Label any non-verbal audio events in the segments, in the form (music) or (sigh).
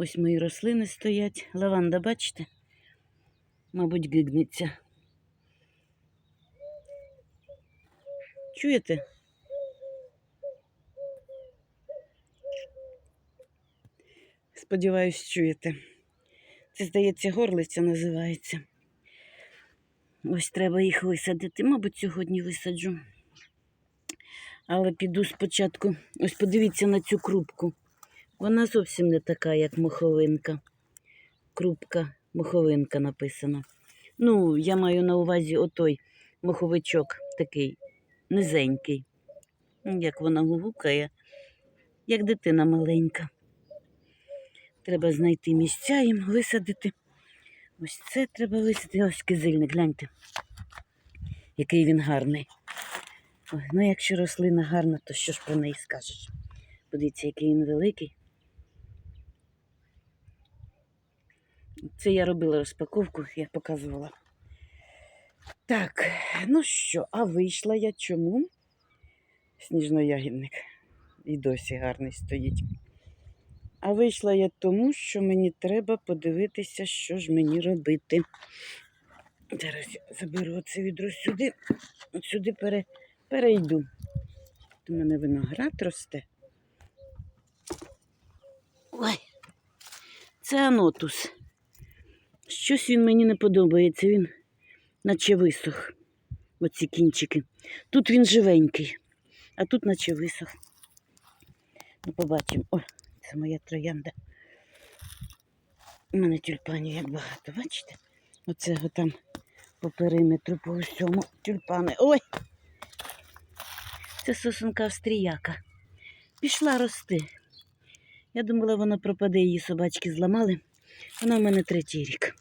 Ось мої рослини стоять. Лаванда, бачите? Мабуть, гигнеться. Чуєте? Сподіваюсь, чуєте. Це, здається, горлиця називається. Ось треба їх висадити. Мабуть, сьогодні висаджу. Але піду спочатку. Ось подивіться на цю крупку. Вона зовсім не така, як моховинка. Крупка, моховинка написано. Ну, я маю на увазі отой моховичок такий низенький. Як вона гукає, як дитина маленька. Треба знайти місця їм висадити. Ось це треба висадити. Ось кизильник, гляньте. Який він гарний. Ой, ну, якщо рослина гарна, то що ж про неї скажеш? Подивіться, який він великий. Це я робила розпаковку, я показувала. Так, ну що, а вийшла я чому? Сніжноягідник. І досі гарний стоїть. А вийшла я тому, що мені треба подивитися, що ж мені робити. Зараз заберу це відро сюди, от сюди пере, перейду. Тут у мене виноград росте. Ой, це анотус. Щось він мені не подобається, він наче висох. Оці кінчики. Тут він живенький, а тут наче висох. Ну, побачимо. О, це моя троянда. У мене тюльпанів як багато, бачите? Оце там по периметру, по всьому тюльпани. Ой! Це сосунка австріяка. Пішла рости. Я думала, вона пропаде, її собачки зламали. Вона в мене третій рік.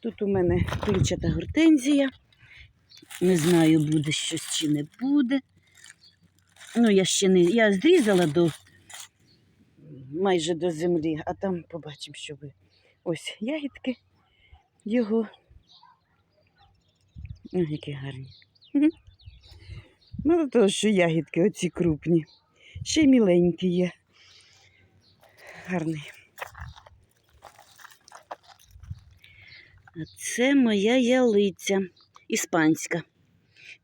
Тут у мене клічата гортензія. Не знаю, буде щось чи не буде. Ну, я ще не. Я зрізала до майже до землі, а там побачимо, що ви. Ось ягідки його. О, які гарні. Мгм. Мало того, що ягідки оці крупні. Ще й міленькі є. Гарний. А це моя ялиця іспанська.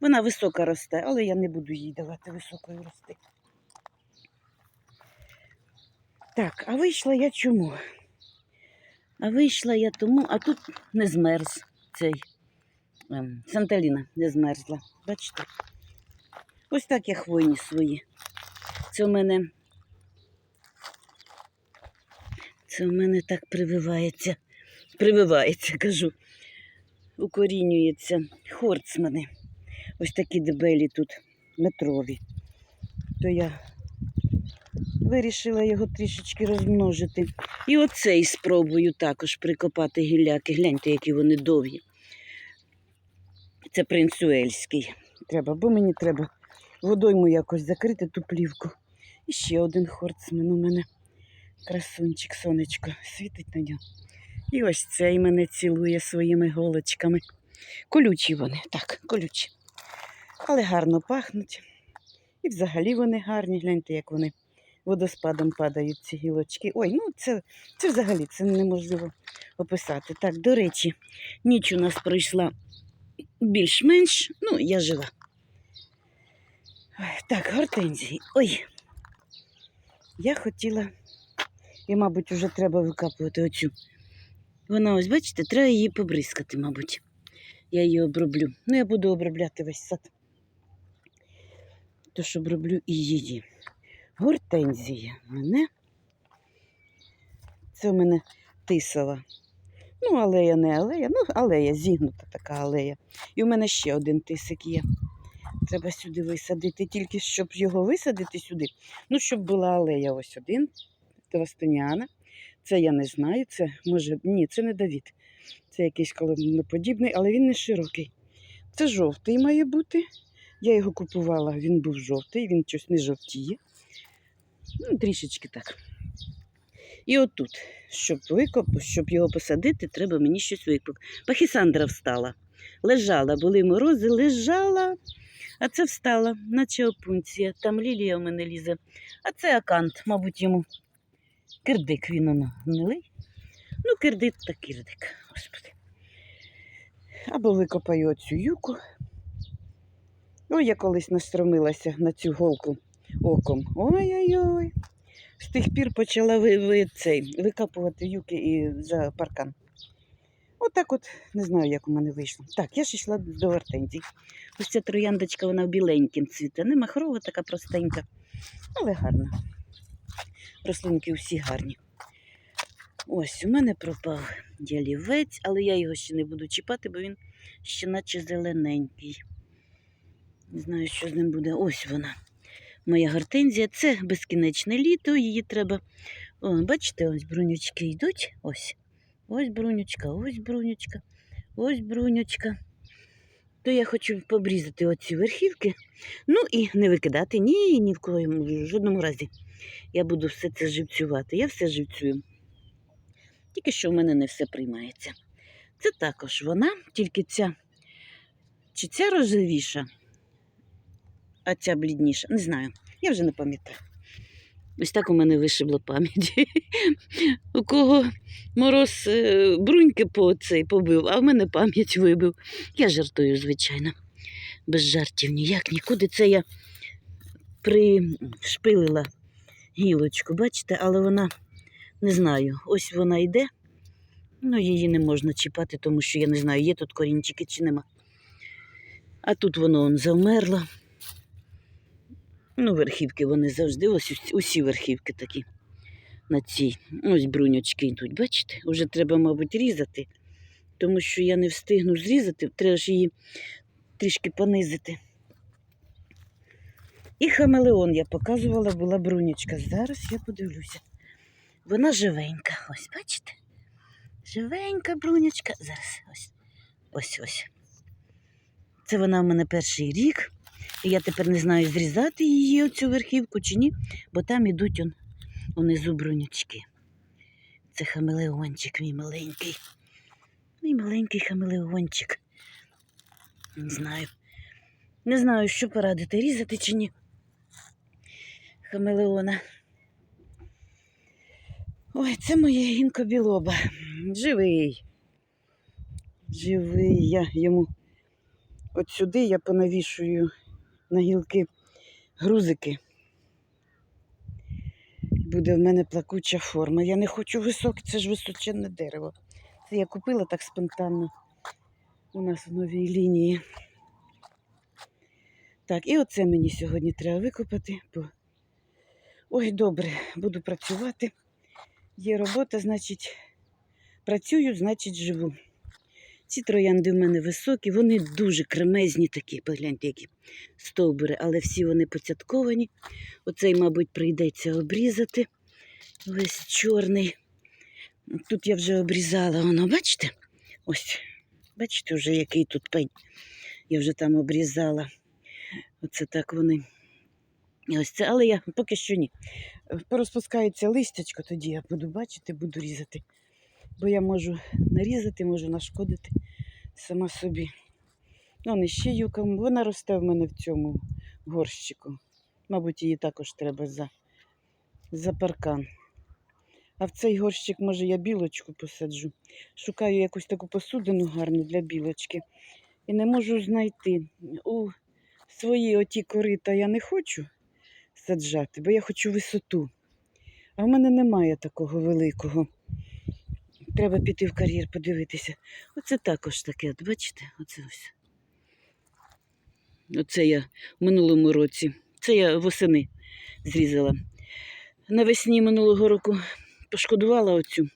Вона висока росте, але я не буду їй давати високої рости. Так, а вийшла я чому? А вийшла я тому, а тут не змерз цей ем, Санталіна не змерзла. Бачите? Ось так я хвойні свої. Це у мене. Це у мене так прививається. Прививається, кажу. Укорінюється. Хорцмани. Ось такі дебелі тут метрові. То я вирішила його трішечки розмножити. І оцей спробую також прикопати гілляки. Гляньте, які вони довгі. Це принц Уельський. Треба, бо мені треба водойму якось закрити ту плівку. І ще один хорцмен у мене. Красунчик, сонечко, світить на нього. І ось цей мене цілує своїми голочками. Колючі вони, так, колючі. Але гарно пахнуть. І взагалі вони гарні. Гляньте, як вони водоспадом падають ці гілочки. Ой, ну це, це взагалі це неможливо описати. Так, до речі, ніч у нас пройшла більш-менш, ну, я жива. Так, гортензії. Ой. Я хотіла, і, мабуть, вже треба викапувати оцю. Вона ось, бачите, треба її побризкати, мабуть. Я її оброблю. Ну, я буду обробляти весь сад. Тож оброблю і її. Гортензія мене. Це у мене тисова. Ну, алея не алея, ну, алея, зігнута така алея. І у мене ще один тисик є. Треба сюди висадити, тільки щоб його висадити сюди. Ну, щоб була алея ось один. Тавастоніана. Це я не знаю. Це може. Ні, це не Давід. Це якийсь колоноподібний, але він не широкий. Це жовтий має бути. Я його купувала, він був жовтий, він щось не жовтіє. Ну, трішечки так. І отут, щоб викоп, щоб його посадити, треба мені щось викопати. Пахісандра встала. Лежала, були морози, лежала, А це встала, наче опунція. Там лілія у мене лізе. А це акант, мабуть, йому кирдик він воно гнилий. Ну, кирдик та кирдик, господи. Або викопаю оцю юку. Ну, я колись настромилася на цю голку оком. Ой-ой-ой. З тих пір почала ви, ви, цей, викапувати юки і за паркан. Отак от, не знаю, як у мене вийшло. Так, я ж йшла до гортензій. Ось ця трояндочка, вона в біленькім цвіте. Не махрова, така простенька, але гарна. Рослинки всі гарні. Ось у мене пропав ялівець, але я його ще не буду чіпати, бо він ще наче зелененький. Не знаю, що з ним буде. Ось вона. Моя гортензія. Це безкінечне літо, її треба. О, бачите, ось брунючки йдуть. Ось. Ось брунючка, ось брунючка, ось брунючка. То я хочу побрізати оці верхівки. Ну і не викидати ні, ні в коєму в жодному разі. Я буду все це живцювати. Я все живцюю. Тільки що в мене не все приймається. Це також вона, тільки ця чи ця рожевіша, а ця блідніша. Не знаю. Я вже не пам'ятаю. Ось так у мене вишибло пам'ять. У кого мороз е, бруньки по цей побив, а в мене пам'ять вибив. Я жартую, звичайно. Без жартів ніяк, нікуди. Це я пришпилила гілочку, бачите, але вона не знаю, ось вона йде. Ну, її не можна чіпати, тому що я не знаю, є тут корінчики чи нема. А тут воно он завмерло. Ну, верхівки вони завжди, ось усі- верхівки такі на цій. Ось бруньочки йдуть, бачите? Уже треба, мабуть, різати, тому що я не встигну зрізати, треба ж її трішки понизити. І хамелеон я показувала, була бруньочка. Зараз я подивлюся. Вона живенька, ось, бачите? Живенька брунячка. Зараз ось. Ось ось. Це вона в мене перший рік. Я тепер не знаю, зрізати її оцю верхівку чи ні, бо там ідуть он, унизу брунючки. Це хамелеончик мій маленький. Мій маленький хамелеончик. Не знаю. Не знаю, що порадити, різати чи ні. Хамелеона. Ой, це моє гінко білоба. Живий. Живий я йому. От сюди я понавішую на гілки грузики. Буде в мене плакуча форма. Я не хочу високе, це ж височенне дерево. Це я купила так спонтанно у нас в новій лінії. Так, і оце мені сьогодні треба викопати. Бо... Ой, добре, буду працювати. Є робота, значить, працюю, значить, живу. Ці троянди в мене високі, вони дуже кремезні такі, погляньте, які стовбури, але всі вони поцятковані. Оцей, мабуть, прийдеться обрізати. Весь чорний. Тут я вже обрізала, воно, бачите? Ось, бачите, вже який тут пень. Я вже там обрізала. Оце так вони. Ось це, але я поки що ні. Порозпускається листячко, тоді я буду бачити, буду різати. Бо я можу нарізати, можу нашкодити сама собі. Ну, ще юка, вона росте в мене в цьому горщику. Мабуть, її також треба за, за паркан. А в цей горщик, може, я білочку посаджу. Шукаю якусь таку посудину гарну для білочки. І не можу знайти. У свої оті корита я не хочу саджати, бо я хочу висоту. А в мене немає такого великого. Треба піти в кар'єр, подивитися. Оце також таке, от бачите? Оце ось. Оце я в минулому році. Це я восени зрізала. Навесні минулого року пошкодувала оцю.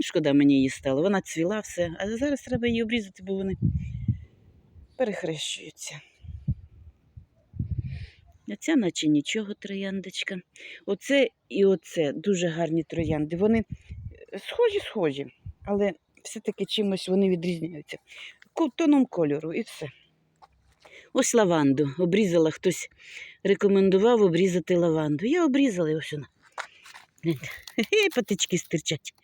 Шкода мені її стало. Вона цвіла все, а зараз треба її обрізати, бо вони перехрещуються. А ця наче нічого трояндочка. Оце і оце дуже гарні троянди. Вони схожі, схожі, але все-таки чимось вони відрізняються. Тоном кольору і все. Ось лаванду. Обрізала хтось рекомендував обрізати лаванду. Я обрізала і ось вона. Гляньте. Хе-хе, Патички стирчать.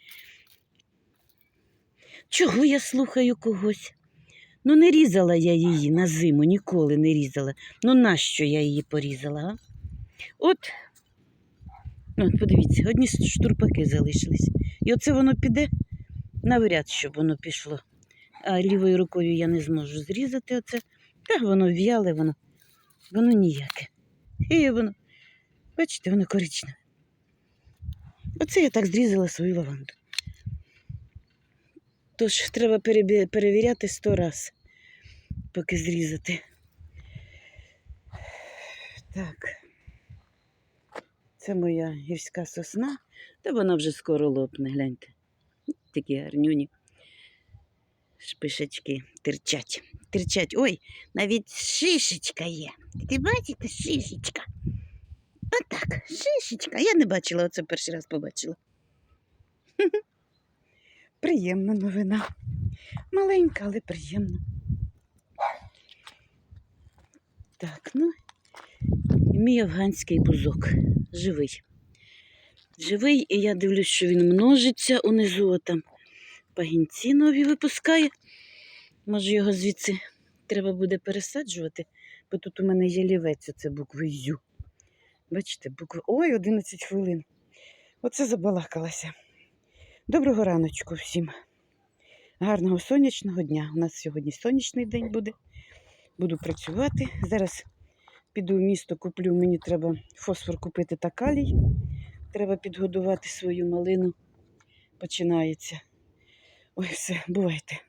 Чого я слухаю когось? Ну, не різала я її на зиму, ніколи не різала. Ну, нащо я її порізала? А? От, от, подивіться, одні штурпаки залишились. І оце воно піде навряд, щоб воно пішло. А лівою рукою я не зможу зрізати оце. Та воно в'яле, воно, воно ніяке. І воно, бачите, воно коричневе. Оце я так зрізала свою лаванду. Тож треба перевіряти сто раз, поки зрізати. Так. Це моя гірська сосна, та вона вже скоро лопне, гляньте. Такі гарнюні. Шпишечки тирчать. Тирчать. Ой, навіть шишечка є. Ти бачите, шишечка. Отак, шишечка. Я не бачила, оце перший раз побачила. (laughs) Приємна новина. Маленька, але приємна. Так, ну, мій афганський бузок. Живий. Живий, і я дивлюсь, що він множиться унизу там. Пагінці нові випускає. Може, його звідси треба буде пересаджувати, бо тут у мене є лівець, це букви Ю. Бачите, букви. Ой, 11 хвилин. Оце забалакалася. Доброго раночку всім. Гарного сонячного дня. У нас сьогодні сонячний день буде. Буду працювати. Зараз піду в місто, куплю. Мені треба фосфор купити та калій. Треба підгодувати свою малину. Починається. Ой, все, бувайте.